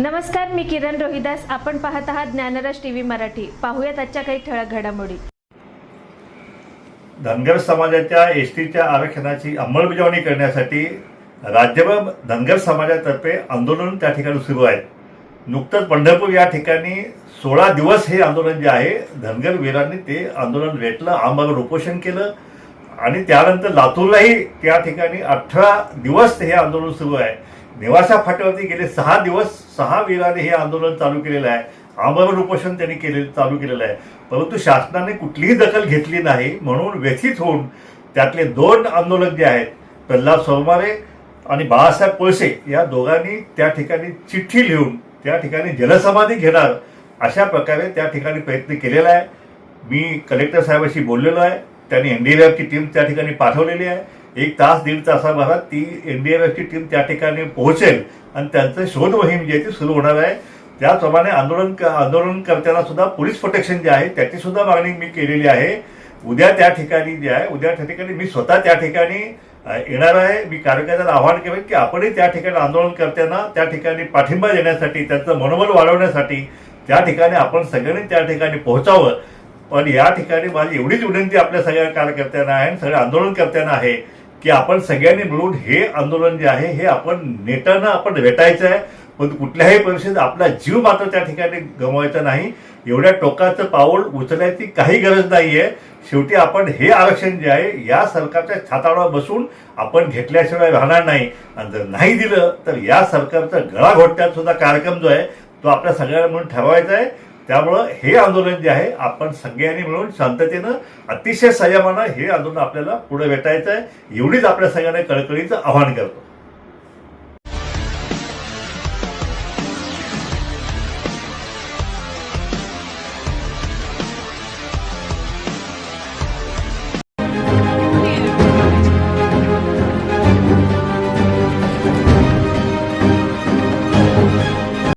नमस्कार मी किरण रोहिदास. आपण पाहत आहात ज्ञानरस टीव्ही मराठी. पाहूयात आजच्या काही ठळक घडामोडी. धनगर समाजाच्या एस टीच्या आरक्षणाची अंमलबजावणी करण्यासाठी राज्यभर धनगर समाजातर्फे आंदोलन त्या ठिकाणी सुरू आहे. नुकतंच पंढरपूर या ठिकाणी सोळा दिवस हे आंदोलन जे आहे धनगर वीरांनी ते आंदोलन रेटलं आमभागावर उपोषण केलं आणि त्यानंतर लातूरलाही त्या ठिकाणी अठरा दिवस हे आंदोलन सुरू आहे. नेवासा फाट्यावरती गेले सहा दिवस सहा वीरांनी हे आंदोलन चालू केलेलं आहे. आमरण उपोषण त्यांनी केले चालू केलेलं आहे. परंतु शासनाने कुठलीही दखल घेतली नाही म्हणून व्यथित होऊन त्यातले दोन आंदोलक जे आहेत प्रल्हाद सोमारे आणि बाळासाहेब कोळसे. या दोघांनी त्या ठिकाणी चिठ्ठी लिहून त्या ठिकाणी जलसमाधी घेणार अशा प्रकारे त्या ठिकाणी प्रयत्न केलेला आहे. मी कलेक्टर साहेबाशी बोललेलो आहे. त्यांनी एन डी आर एफची टीम त्या ठिकाणी पाठवलेली आहे. एक तास दीड तासाभरात ती एन डी आर एफची टीम त्या ठिकाणी पोहोचेल आणि त्यांचं शोध मोहीम जी आहे ती सुरू होणार आहे. त्याचप्रमाणे आंदोलन आंदोलनकर्त्यांना सुद्धा पोलीस प्रोटेक्शन जे आहे त्याची सुद्धा मागणी मी केलेली आहे. उद्या त्या ठिकाणी जे आहे उद्या त्या ठिकाणी मी स्वतः त्या ठिकाणी येणार आहे. मी कार्यकर्त्यांना आवाहन केलं की आपणही त्या ठिकाणी आंदोलनकर्त्यांना त्या ठिकाणी पाठिंबा देण्यासाठी त्यांचं मनोबल वाढवण्यासाठी त्या ठिकाणी आपण सगळ्यांनी त्या ठिकाणी पोहोचावं. पण या ठिकाणी माझी एवढीच विनंती आपल्या सगळ्या कार्यकर्त्यांना आहे आणि सगळ्या आंदोलनकर्त्यांना आहे. की आपण सगळ्यांनी मिळून हे आंदोलन जे आहे हे आपण नेटानं आपण भेटायचं आहे. पण कुठल्याही परिस्थितीत आपला जीव मात्र त्या ठिकाणी गमवायचा नाही. एवढ्या टोकाचं पाऊल उचलायची काही गरज नाही आहे शेवटी आपण हे आरक्षण जे आहे या सरकारच्या छातावर बसून आपण घेतल्याशिवाय राहणार नाही. आणि जर नाही दिलं तर या सरकारचा गळा घोटण्यात सुद्धा कार्यक्रम जो आहे तो आपल्या सगळ्यांना म्हणून ठरवायचा आहे. त्यामुळं हे आंदोलन जे आहे आपण सगळ्यांनी मिळून शांततेनं अतिशय संयमानं हे आंदोलन आपल्याला पुढे भेटायचं आहे एवढीच आपल्या सगळ्यांना कळकळीचं आवाहन करतो.